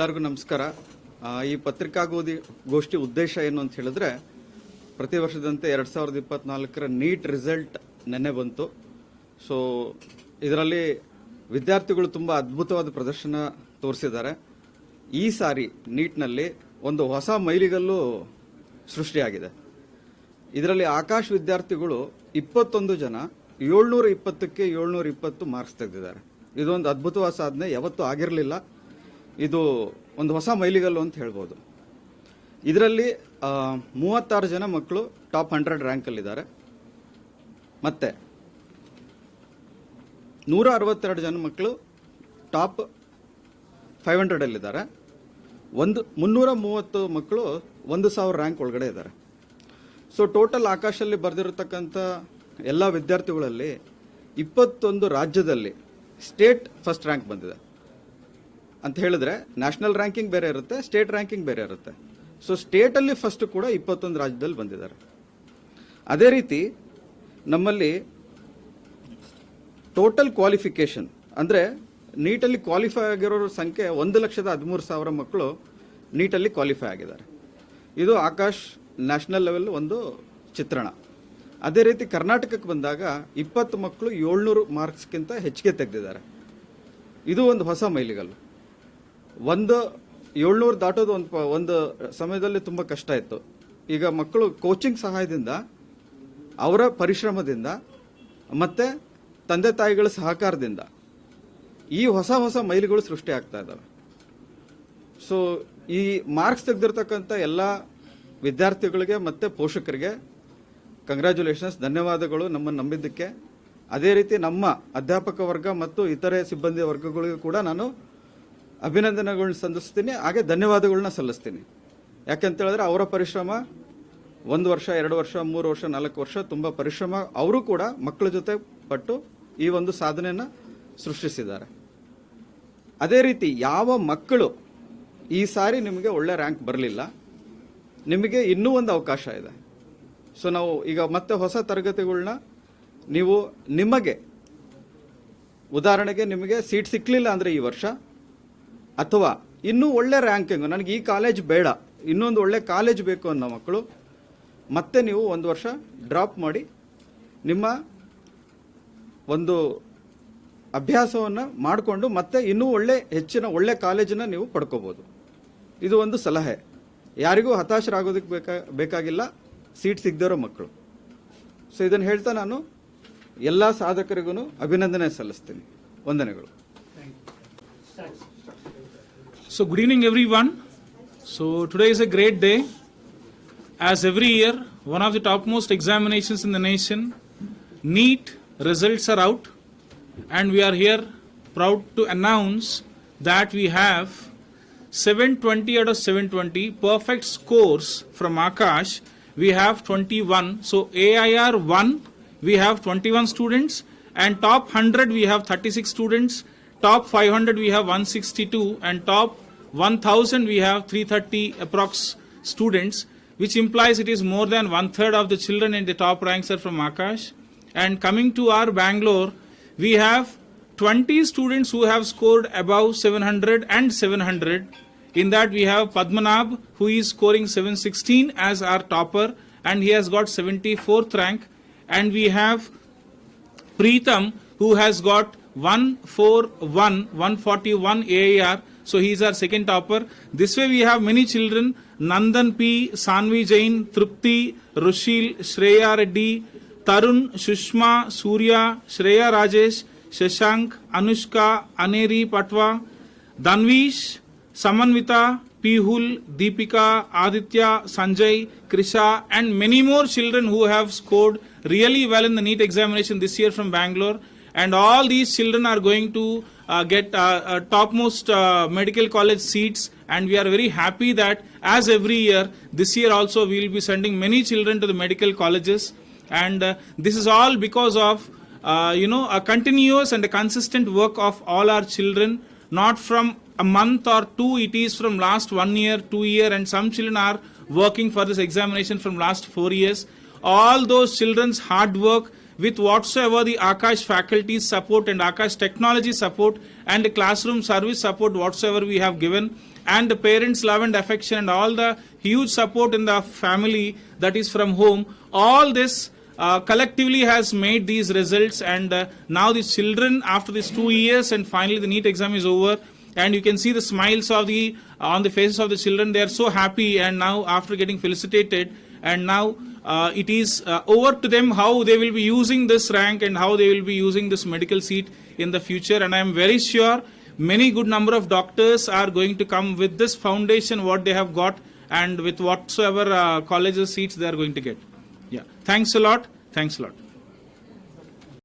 ಎಲ್ಲರಿಗೂ ನಮಸ್ಕಾರ. ಈ ಪತ್ರಿಕಾಗೋದಿ ಗೋಷ್ಠಿ ಉದ್ದೇಶ ಏನು ಅಂತ ಹೇಳಿದ್ರೆ, ಪ್ರತಿ ವರ್ಷದಂತೆ ಎರಡು ಸಾವಿರದ ಇಪ್ಪತ್ನಾಲ್ಕರ ನೀಟ್ ರಿಸಲ್ಟ್ ನೆನ್ನೆ ಬಂತು. ಸೊ ಇದರಲ್ಲಿ ವಿದ್ಯಾರ್ಥಿಗಳು ತುಂಬ ಅದ್ಭುತವಾದ ಪ್ರದರ್ಶನ ತೋರಿಸಿದ್ದಾರೆ. ಈ ಸಾರಿ ನೀಟ್ನಲ್ಲಿ ಒಂದು ಹೊಸ ಮೈಲಿಗಲ್ಲು ಸೃಷ್ಟಿಯಾಗಿದೆ. ಇದರಲ್ಲಿ ಆಕಾಶ್ ವಿದ್ಯಾರ್ಥಿಗಳು ಇಪ್ಪತ್ತೊಂದು ಜನ, ಏಳ್ನೂರ ಇಪ್ಪತ್ತಕ್ಕೆ ಏಳ್ನೂರ ಇಪ್ಪತ್ತು ಮಾರ್ಕ್ಸ್ ತೆಗೆದಿದ್ದಾರೆ. ಇದೊಂದು ಅದ್ಭುತವಾದ ಸಾಧನೆ, ಯಾವತ್ತೂ ಆಗಿರಲಿಲ್ಲ. ಇದು ಒಂದು ಹೊಸ ಮೈಲಿಗಲ್ಲು ಅಂತ ಹೇಳ್ಬೋದು. ಇದರಲ್ಲಿ ಮೂವತ್ತಾರು ಜನ ಮಕ್ಕಳು ಟಾಪ್ ಹಂಡ್ರೆಡ್ ರ್ಯಾಂಕಲ್ಲಿದ್ದಾರೆ. ಮತ್ತೆ, ನೂರ ಅರವತ್ತೆರಡು ಜನ ಮಕ್ಕಳು ಟಾಪ್ ಫೈವ್ ಹಂಡ್ರೆಡಲ್ಲಿದ್ದಾರೆ. ಒಂದು, ಮುನ್ನೂರ ಮೂವತ್ತು ಮಕ್ಕಳು ಒಂದು ಸಾವಿರ ರ್ಯಾಂಕ್ ಒಳಗಡೆ ಇದ್ದಾರೆ. ಸೊ, ಟೋಟಲ್ ಆಕಾಶಲ್ಲಿ ಬರೆದಿರತಕ್ಕಂಥ ಎಲ್ಲ ವಿದ್ಯಾರ್ಥಿಗಳಲ್ಲಿ ಇಪ್ಪತ್ತೊಂದು ರಾಜ್ಯದಲ್ಲಿ ಸ್ಟೇಟ್ ಫಸ್ಟ್ ರ್ಯಾಂಕ್ ಬಂದಿದೆ. ಅಂತ ಹೇಳಿದ್ರೆ ನ್ಯಾಷನಲ್ ರ್ಯಾಂಕಿಂಗ್ ಬೇರೆ ಇರುತ್ತೆ, ಸ್ಟೇಟ್ ರ್ಯಾಂಕಿಂಗ್ ಬೇರೆ ಇರುತ್ತೆ. ಸೊ ಸ್ಟೇಟಲ್ಲಿ ಫಸ್ಟ್ ಕೂಡ ಇಪ್ಪತ್ತೊಂದು ರಾಜ್ಯದಲ್ಲಿ ಬಂದಿದ್ದಾರೆ. ಅದೇ ರೀತಿ ನಮ್ಮಲ್ಲಿ ಟೋಟಲ್ ಕ್ವಾಲಿಫಿಕೇಶನ್ ಅಂದರೆ ನೀಟಲ್ಲಿ ಕ್ವಾಲಿಫೈ ಆಗಿರೋರ ಸಂಖ್ಯೆ ಒಂದು ಲಕ್ಷದ ಹದಿಮೂರು ಸಾವಿರ ಮಕ್ಕಳು ನೀಟಲ್ಲಿ ಕ್ವಾಲಿಫೈ ಆಗಿದ್ದಾರೆ. ಇದು ಆಕಾಶ್ ನ್ಯಾಷನಲ್ ಲೆವೆಲ್ ಒಂದು ಚಿತ್ರಣ. ಅದೇ ರೀತಿ ಕರ್ನಾಟಕಕ್ಕೆ ಬಂದಾಗ ಇಪ್ಪತ್ತು ಮಕ್ಕಳು ಏಳ್ನೂರು ಮಾರ್ಕ್ಸ್ಗಿಂತ ಹೆಚ್ಚಿಗೆ ತೆಗೆದಿದ್ದಾರೆ. ಇದು ಒಂದು ಹೊಸ ಮೈಲಿಗಲ್ಲು. ಒಂದು ಏಳ್ನೂರು ದಾಟೋದು ಒಂದು ಒಂದು ಸಮಯದಲ್ಲಿ ತುಂಬ ಕಷ್ಟ ಇತ್ತು. ಈಗ ಮಕ್ಕಳು ಕೋಚಿಂಗ್ ಸಹಾಯದಿಂದ, ಅವರ ಪರಿಶ್ರಮದಿಂದ, ಮತ್ತೆ ತಂದೆ ತಾಯಿಗಳ ಸಹಕಾರದಿಂದ ಈ ಹೊಸ ಹೊಸ ಮೈಲುಗಳು ಸೃಷ್ಟಿ ಆಗ್ತಾ ಇದ್ದಾವೆ. ಸೊ ಈ ಮಾರ್ಕ್ಸ್ ತೆಗೆದಿರ್ತಕ್ಕಂಥ ಎಲ್ಲ ವಿದ್ಯಾರ್ಥಿಗಳಿಗೆ ಮತ್ತು ಪೋಷಕರಿಗೆ ಕಂಗ್ರ್ಯಾಚುಲೇಷನ್ಸ್ ಧನ್ಯವಾದಗಳು ನಮ್ಮನ್ನು ನಂಬಿದ್ದಕ್ಕೆ. ಅದೇ ರೀತಿ ನಮ್ಮ ಅಧ್ಯಾಪಕ ವರ್ಗ ಮತ್ತು ಇತರೆ ಸಿಬ್ಬಂದಿ ವರ್ಗಗಳಿಗೂ ಕೂಡ ನಾನು ಅಭಿನಂದನೆಗಳನ್ನ ಸಲ್ಲಿಸ್ತೀನಿ, ಹಾಗೆ ಧನ್ಯವಾದಗಳನ್ನ ಸಲ್ಲಿಸ್ತೀನಿ. ಯಾಕೆಂತ ಹೇಳಿದ್ರೆ ಅವರ ಪರಿಶ್ರಮ, ಒಂದು ವರ್ಷ, ಎರಡು ವರ್ಷ, ಮೂರು ವರ್ಷ, ನಾಲ್ಕು ವರ್ಷ ತುಂಬ ಪರಿಶ್ರಮ. ಅವರು ಕೂಡ ಮಕ್ಕಳ ಜೊತೆ ಪಟ್ಟು ಈ ಒಂದು ಸಾಧನೆಯನ್ನು ಸೃಷ್ಟಿಸಿದ್ದಾರೆ. ಅದೇ ರೀತಿ ಯಾವ ಮಕ್ಕಳು ಈ ಸಾರಿ ನಿಮಗೆ ಒಳ್ಳೆ ರ್ಯಾಂಕ್ ಬರಲಿಲ್ಲ, ನಿಮಗೆ ಇನ್ನೂ ಒಂದು ಅವಕಾಶ ಇದೆ. ಸೊ ನಾವು ಈಗ ಮತ್ತೆ ಹೊಸ ತರಗತಿಗಳನ್ನ ನೀವು ನಿಮಗೆ, ಉದಾಹರಣೆಗೆ ನಿಮಗೆ ಸೀಟ್ ಸಿಕ್ಕಲಿಲ್ಲ ಅಂದರೆ ಈ ವರ್ಷ ಅಥವಾ ಇನ್ನೂ ಒಳ್ಳೆ ರ್ಯಾಂಕಿಂಗ್ ನನಗೆ ಈ ಕಾಲೇಜ್ ಬೇಡ, ಇನ್ನೊಂದು ಒಳ್ಳೆ ಕಾಲೇಜ್ ಬೇಕು ಅನ್ನೋ ಮಕ್ಕಳು, ಮತ್ತೆ ನೀವು ಒಂದು ವರ್ಷ ಡ್ರಾಪ್ ಮಾಡಿ ನಿಮ್ಮ ಒಂದು ಅಭ್ಯಾಸವನ್ನು ಮಾಡಿಕೊಂಡು ಮತ್ತೆ ಇನ್ನೂ ಒಳ್ಳೆ ಹೆಚ್ಚಿನ ಒಳ್ಳೆ ಕಾಲೇಜನ್ನು ನೀವು ಪಡ್ಕೋಬೋದು. ಇದು ಒಂದು ಸಲಹೆ. ಯಾರಿಗೂ ಹತಾಶರಾಗೋದಕ್ಕೆ ಬೇಕಾ, ಬೇಕಾಗಿಲ್ಲ ಸೀಟ್ ಸಿಗದಿರೋ ಮಕ್ಕಳು. ಸೊ ಇದನ್ನು ಹೇಳ್ತಾ ನಾನು ಎಲ್ಲ ಸಾಧಕರಿಗೂ ಅಭಿನಂದನೆ ಸಲ್ಲಿಸ್ತೀನಿ. ವಂದನೆಗಳು. So, good evening, everyone. So, today is a great day. As every year, one of the topmost examinations in the nation, NEET results are out, and we are here proud to announce that we have 720 out of 720 perfect scores from Akash. We have 21. So, AIR 1, we have 21 students, and top 100 we have 36 students top 500 we have 162 and top 1000 we have 330 approx students which implies it is more than one third of the children in the top ranks are from akash and coming to our bangalore we have 20 students who have scored above 700 and 700 in that we have padmanab who is scoring 716 as our topper and he has got 74th rank and we have Preetham, who has got 141, 141 AAR. So he is our second topper. This way we have many children. Nandan P, Sanvi Jain, Trupti, Rushil, Shreya Reddy, Tarun, Shushma, Surya, Shreya Rajesh, Shashank, Anushka, Aneri Patwa, Danvish, Samanvita, Pihul, Deepika, Aditya, Sanjay, Krisha, and many more children who have scored really well in the NEET examination this year from Bangalore. And all these children are going to uh, get uh, uh, topmost uh, medical college seats. And we are very happy that, as every year, this year also we will be sending many children to the medical colleges. And uh, this is all because of you know a continuous and a consistent work of all our children not from a month or two it is from last one year two year and some children are working for this examination from last four years all those children's hard work with whatsoever the akash faculty support and akash technology support and the classroom service support whatsoever we have given. And the parents' love and affection and all the huge support in the family that is from home, all this uh, collectively has made these results. And uh, now the children after these two years and finally the NEET exam is over and you can see the smiles of the on the faces of the children they are so happy. And now after getting felicitated and now uh, it is uh, over to them how they will be using this rank and how they will be using this medical seat in the future. And i am very sure many good number of doctors are going to come with this foundation what they have got and with whatsoever uh, colleges seats they are going to get. Yeah. Thanks a lot. Thanks a lot